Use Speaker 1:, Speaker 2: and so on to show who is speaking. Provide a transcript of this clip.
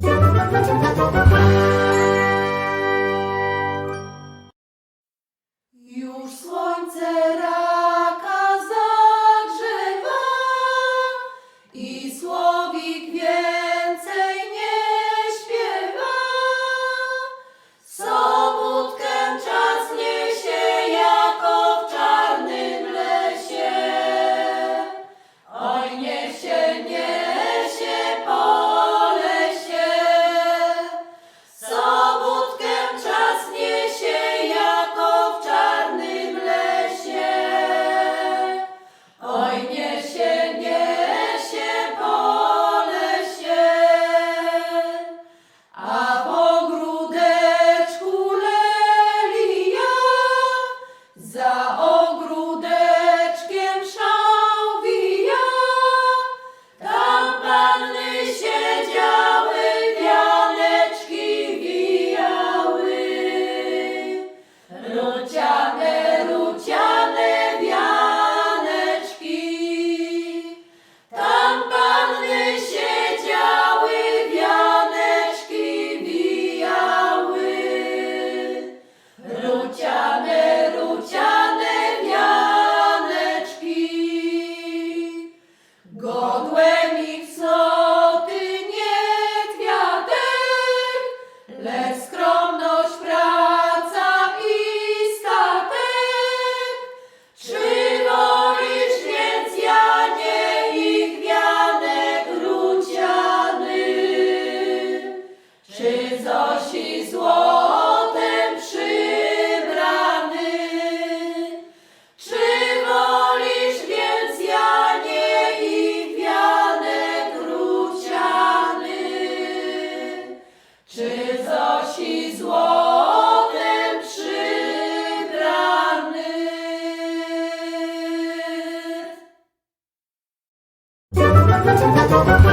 Speaker 1: Już słońce raka zagrzewa i słowik wie. nosi złotem przybrany. Czy wolisz więc Janie i wianek gruciany? Czy Zosi złotem przybrany?
Speaker 2: Muzyka